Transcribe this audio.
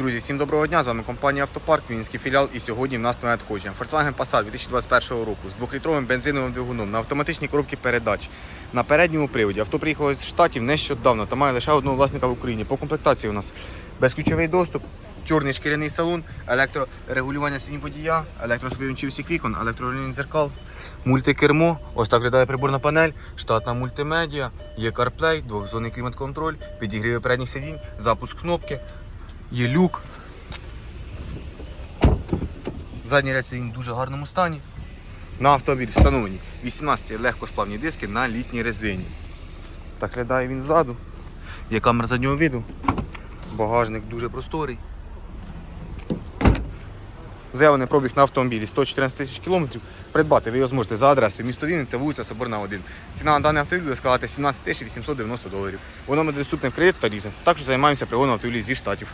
Друзі, всім доброго дня! З вами компанія Автопарк, Вінницький філіал. І сьогодні в нас нове надходження. Volkswagen Passat 2021 року з двохлітровим бензиновим двигуном на автоматичній коробці передач на передньому приводі. Авто приїхало з штатів нещодавно та має лише одного власника в Україні. По комплектації у нас безключовий доступ, чорний шкіряний салон, електрорегулювання сидінь водія, електросповідачів всіх вікон, електрорегулювання дзеркал, мультикермо. Ось так виглядає приборна панель, штатна мультимедіа, є CarPlay, двохзонний клімат-контроль, підігріви передніх сидінь, запуск кнопки. Є люк. Задній ряд сидінь в дуже гарному стані. На автомобіль встановлені 18 легкосплавні диски на літній резині. Так глядає він ззаду. Є камера заднього виду. Багажник дуже просторий. Заявлений пробіг на автомобілі 114 тисяч кілометрів. Придбати ви його зможете за адресою місто Вінниця, вулиця Соборна 1. Ціна на даний автомобіль буде складати 17 тисяч 890 доларів. Воно буде доступне в кредит та лізинг. Також займаємося пригоном автомобілів зі штатів.